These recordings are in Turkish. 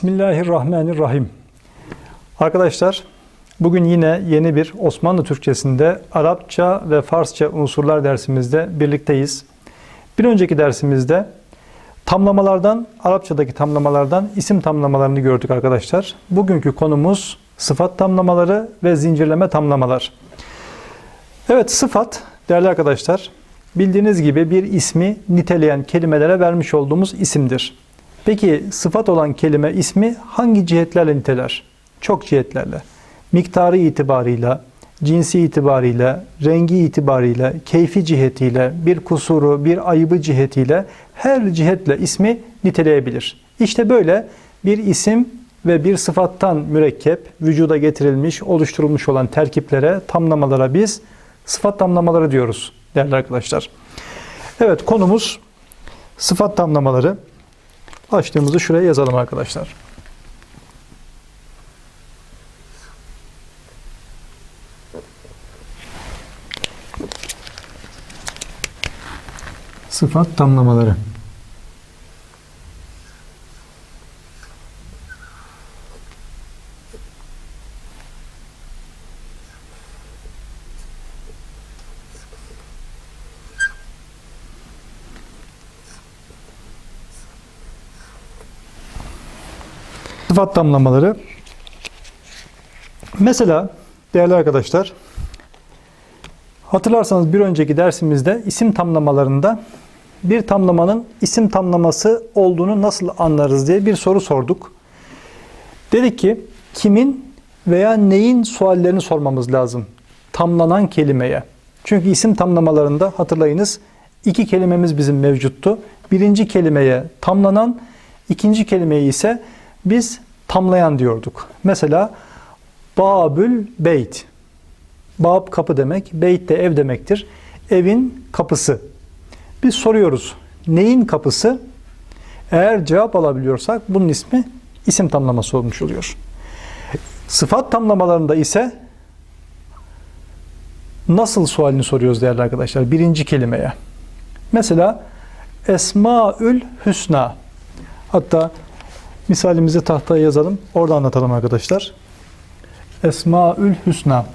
Bismillahirrahmanirrahim. Arkadaşlar, bugün yine yeni bir Osmanlı Türkçesinde Arapça ve Farsça unsurlar dersimizde birlikteyiz. Bir önceki dersimizde tamlamalardan, Arapçadaki tamlamalardan isim tamlamalarını gördük arkadaşlar. Bugünkü konumuz sıfat tamlamaları ve zincirleme tamlamalar. Evet, sıfat değerli arkadaşlar, bildiğiniz gibi bir ismi niteleyen kelimelere vermiş olduğumuz isimdir. Peki sıfat olan kelime ismi hangi cihetlerle niteler? Çok cihetlerle. Miktarı itibarıyla, cinsi itibarıyla, rengi itibarıyla, keyfi cihetiyle, bir kusuru, bir ayıbı cihetiyle her cihetle ismi niteleyebilir. İşte böyle bir isim ve bir sıfattan mürekkep, vücuda getirilmiş, oluşturulmuş olan terkiplere, tamlamalara biz sıfat tamlamaları diyoruz değerli arkadaşlar. Evet konumuz sıfat tamlamaları. Başlığımızı şuraya yazalım arkadaşlar. Sıfat tamlamaları. Sıfat tamlamaları. Mesela değerli arkadaşlar hatırlarsanız bir önceki dersimizde isim tamlamalarında bir tamlamanın isim tamlaması olduğunu nasıl anlarız diye bir soru sorduk. Dedik ki kimin veya neyin suallerini sormamız lazım tamlanan kelimeye. Çünkü isim tamlamalarında hatırlayınız iki kelimemiz bizim mevcuttu. Birinci kelimeye tamlanan, ikinci kelimeyi ise biz tamlayan diyorduk. Mesela Babül Beyt. Bab kapı demek, beyt de ev demektir. Evin kapısı. Biz soruyoruz. Neyin kapısı? Eğer cevap alabiliyorsak bunun ismi isim tamlaması olmuş oluyor. Sıfat tamlamalarında ise nasıl sualini soruyoruz değerli arkadaşlar? Birinci kelimeye. Mesela Esmaül Hüsna. Hatta Misalimizi tahtaya yazalım. Orada anlatalım arkadaşlar. Esmaül Hüsna.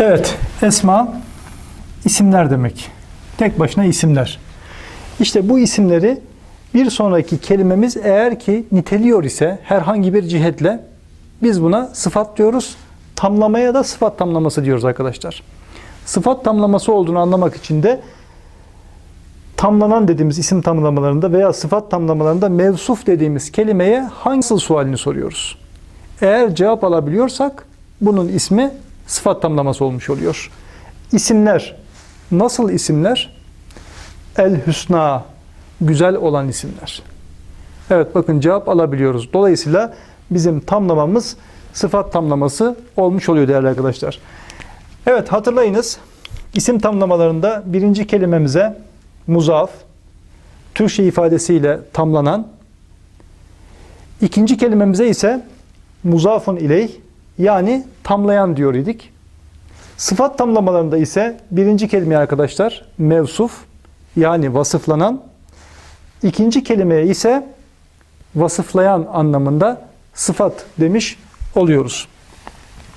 Evet, esma isimler demek. Tek başına isimler. İşte bu isimleri bir sonraki kelimemiz eğer ki niteliyor ise herhangi bir cihetle biz buna sıfat diyoruz. Tamlamaya da sıfat tamlaması diyoruz arkadaşlar. Sıfat tamlaması olduğunu anlamak için de tamlanan dediğimiz isim tamlamalarında veya sıfat tamlamalarında mevsuf dediğimiz kelimeye hangi sualini soruyoruz. Eğer cevap alabiliyorsak bunun ismi sıfat tamlaması olmuş oluyor. İsimler nasıl isimler? El Hüsna güzel olan isimler. Evet bakın cevap alabiliyoruz. Dolayısıyla bizim tamlamamız sıfat tamlaması olmuş oluyor değerli arkadaşlar. Evet hatırlayınız isim tamlamalarında birinci kelimemize muzaf, Türkçe ifadesiyle tamlanan, ikinci kelimemize ise muzafun ileyh yani tamlayan diyor idik. Sıfat tamlamalarında ise birinci kelime arkadaşlar mevsuf yani vasıflanan, ikinci kelimeye ise vasıflayan anlamında sıfat demiş oluyoruz.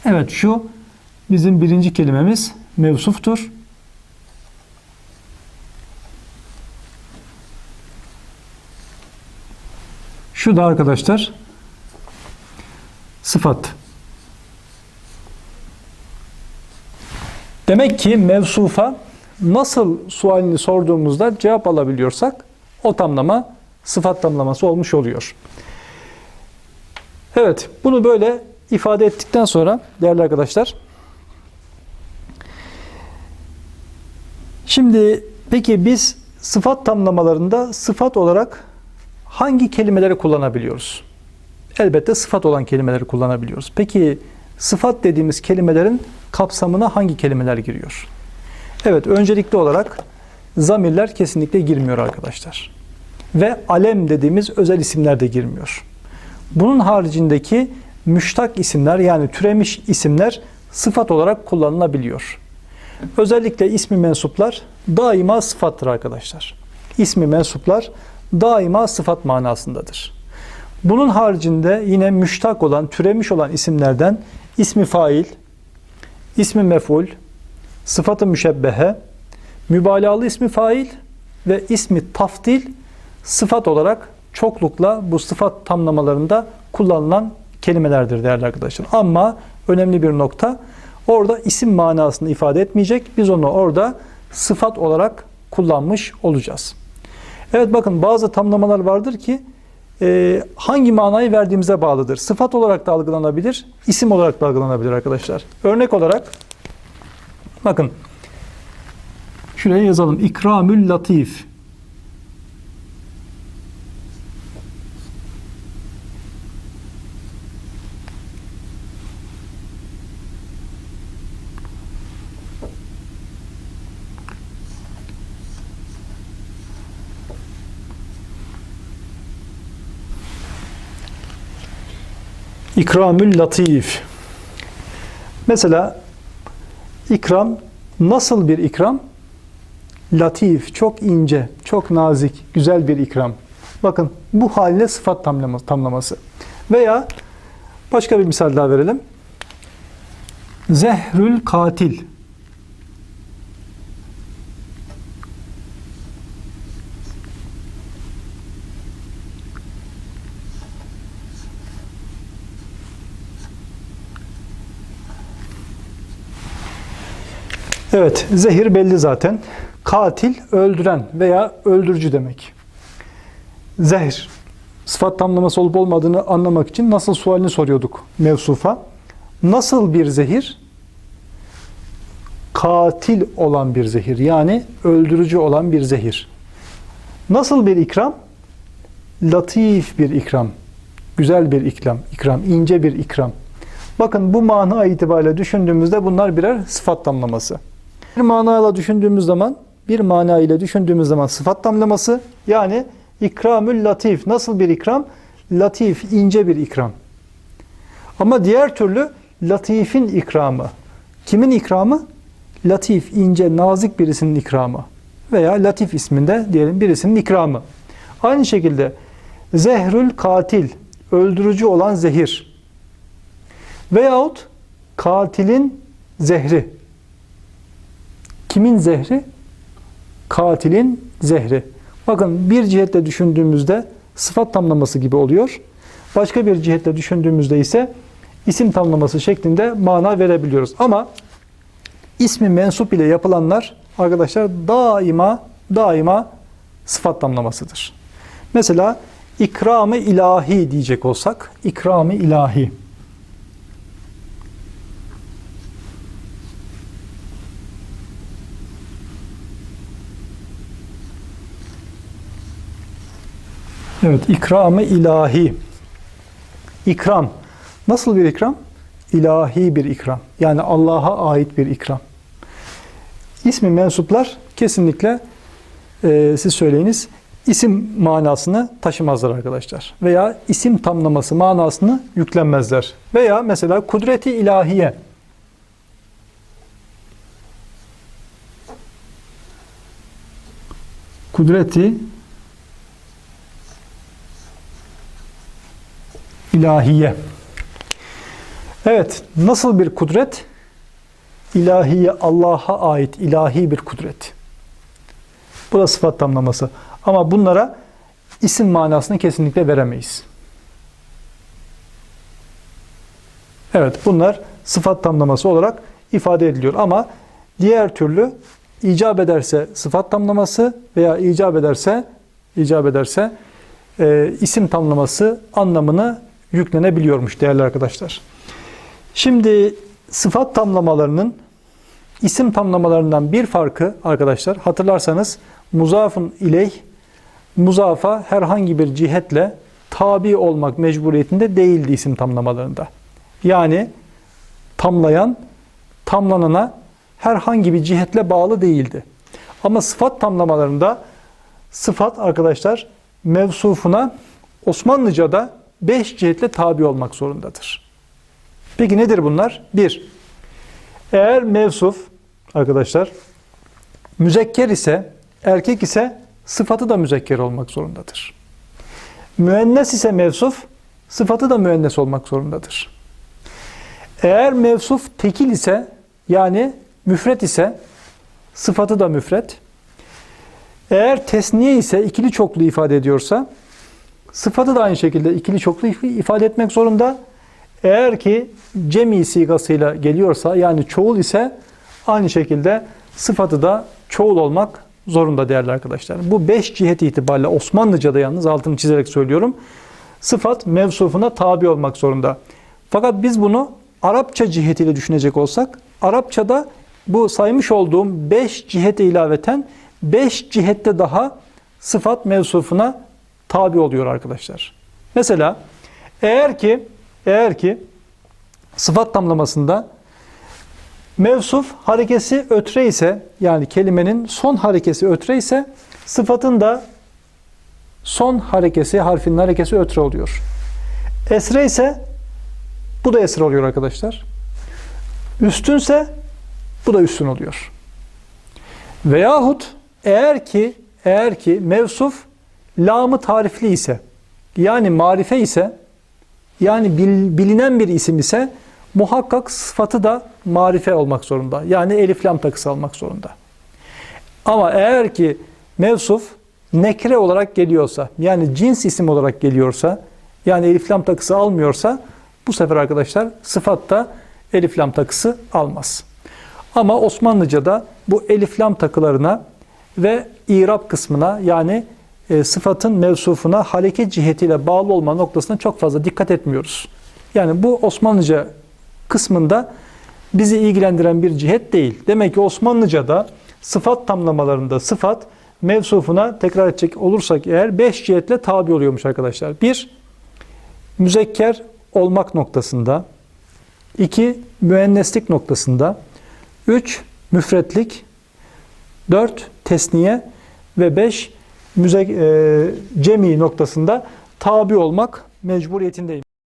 Evet şu bizim birinci kelimemiz mevsuftur. Şu da arkadaşlar sıfat. Demek ki mevsufa nasıl sualini sorduğumuzda cevap alabiliyorsak o tamlama sıfat tamlaması olmuş oluyor. Evet, bunu böyle ifade ettikten sonra değerli arkadaşlar Şimdi peki biz sıfat tamlamalarında sıfat olarak hangi kelimeleri kullanabiliyoruz? Elbette sıfat olan kelimeleri kullanabiliyoruz. Peki sıfat dediğimiz kelimelerin kapsamına hangi kelimeler giriyor? Evet, öncelikli olarak zamirler kesinlikle girmiyor arkadaşlar. Ve alem dediğimiz özel isimler de girmiyor. Bunun haricindeki müştak isimler yani türemiş isimler sıfat olarak kullanılabiliyor. Özellikle ismi mensuplar daima sıfattır arkadaşlar. İsmi mensuplar daima sıfat manasındadır. Bunun haricinde yine müştak olan, türemiş olan isimlerden ismi fail, ismi meful, sıfatı müşebbehe, mübalağalı ismi fail ve ismi taftil sıfat olarak çoklukla bu sıfat tamlamalarında kullanılan kelimelerdir değerli arkadaşlar. Ama önemli bir nokta orada isim manasını ifade etmeyecek. Biz onu orada sıfat olarak kullanmış olacağız. Evet bakın bazı tamlamalar vardır ki e, hangi manayı verdiğimize bağlıdır. Sıfat olarak da algılanabilir, isim olarak da algılanabilir arkadaşlar. Örnek olarak bakın şuraya yazalım. İkramül latif. İkramül latif. Mesela ikram nasıl bir ikram? Latif, çok ince, çok nazik, güzel bir ikram. Bakın bu haline sıfat tamlaması. Veya başka bir misal daha verelim. Zehrül katil. Evet, zehir belli zaten. Katil, öldüren veya öldürücü demek. Zehir, sıfat tamlaması olup olmadığını anlamak için nasıl sualini soruyorduk mevsufa. Nasıl bir zehir? Katil olan bir zehir, yani öldürücü olan bir zehir. Nasıl bir ikram? Latif bir ikram, güzel bir ikram, ikram, ince bir ikram. Bakın bu mana itibariyle düşündüğümüzde bunlar birer sıfat tamlaması. Bir manayla düşündüğümüz zaman, bir mana ile düşündüğümüz zaman sıfat tamlaması yani ikramül latif. Nasıl bir ikram? Latif, ince bir ikram. Ama diğer türlü latifin ikramı. Kimin ikramı? Latif, ince, nazik birisinin ikramı. Veya latif isminde diyelim birisinin ikramı. Aynı şekilde zehrül katil, öldürücü olan zehir. Veyahut katilin zehri. Kimin zehri? Katilin zehri. Bakın bir cihetle düşündüğümüzde sıfat tamlaması gibi oluyor. Başka bir cihetle düşündüğümüzde ise isim tamlaması şeklinde mana verebiliyoruz. Ama ismi mensup ile yapılanlar arkadaşlar daima daima sıfat tamlamasıdır. Mesela ikramı ilahi diyecek olsak ikramı ilahi. Evet, ikramı ilahi. İkram. Nasıl bir ikram? İlahi bir ikram. Yani Allah'a ait bir ikram. İsmi mensuplar kesinlikle e, siz söyleyiniz isim manasını taşımazlar arkadaşlar. Veya isim tamlaması manasını yüklenmezler. Veya mesela kudreti ilahiye. Kudreti ilahiye. Evet, nasıl bir kudret? İlahiye, Allah'a ait ilahi bir kudret. Bu da sıfat tamlaması. Ama bunlara isim manasını kesinlikle veremeyiz. Evet, bunlar sıfat tamlaması olarak ifade ediliyor. Ama diğer türlü icap ederse sıfat tamlaması veya icap ederse icap ederse e, isim tamlaması anlamını yüklenebiliyormuş değerli arkadaşlar. Şimdi sıfat tamlamalarının isim tamlamalarından bir farkı arkadaşlar hatırlarsanız muzafın ileyh muzafa herhangi bir cihetle tabi olmak mecburiyetinde değildi isim tamlamalarında. Yani tamlayan tamlanana herhangi bir cihetle bağlı değildi. Ama sıfat tamlamalarında sıfat arkadaşlar mevsufuna Osmanlıca'da beş cihetle tabi olmak zorundadır. Peki nedir bunlar? 1. Eğer mevsuf arkadaşlar müzekker ise erkek ise sıfatı da müzekker olmak zorundadır. Müennes ise mevsuf sıfatı da müennes olmak zorundadır. Eğer mevsuf tekil ise yani müfret ise sıfatı da müfret. Eğer tesniye ise ikili çoklu ifade ediyorsa sıfatı da aynı şekilde ikili çoklu ifade etmek zorunda. Eğer ki cemi sigasıyla geliyorsa yani çoğul ise aynı şekilde sıfatı da çoğul olmak zorunda değerli arkadaşlar. Bu beş cihet itibariyle Osmanlıca'da yalnız altını çizerek söylüyorum. Sıfat mevsufuna tabi olmak zorunda. Fakat biz bunu Arapça cihetiyle düşünecek olsak Arapçada bu saymış olduğum beş cihete ilaveten beş cihette daha sıfat mevsufuna tabi oluyor arkadaşlar. Mesela eğer ki eğer ki sıfat tamlamasında mevsuf harekesi ötre ise yani kelimenin son harekesi ötre ise sıfatın da son harekesi harfinin harekesi ötre oluyor. Esre ise bu da esre oluyor arkadaşlar. Üstünse bu da üstün oluyor. Veyahut eğer ki eğer ki mevsuf lamı tarifli ise yani marife ise yani bil- bilinen bir isim ise muhakkak sıfatı da marife olmak zorunda. Yani elif lam takısı almak zorunda. Ama eğer ki mevsuf nekre olarak geliyorsa yani cins isim olarak geliyorsa yani elif lam takısı almıyorsa bu sefer arkadaşlar sıfat da elif lam takısı almaz. Ama Osmanlıca'da bu elif lam takılarına ve irab kısmına yani e, sıfatın mevsufuna hareket cihetiyle bağlı olma noktasına çok fazla dikkat etmiyoruz. Yani bu Osmanlıca kısmında bizi ilgilendiren bir cihet değil. Demek ki Osmanlıca'da sıfat tamlamalarında sıfat mevsufuna tekrar edecek olursak eğer beş cihetle tabi oluyormuş arkadaşlar. Bir, müzekker olmak noktasında. iki müenneslik noktasında. Üç, müfretlik. Dört, tesniye. Ve beş, müze, e, cemi noktasında tabi olmak mecburiyetindeyim.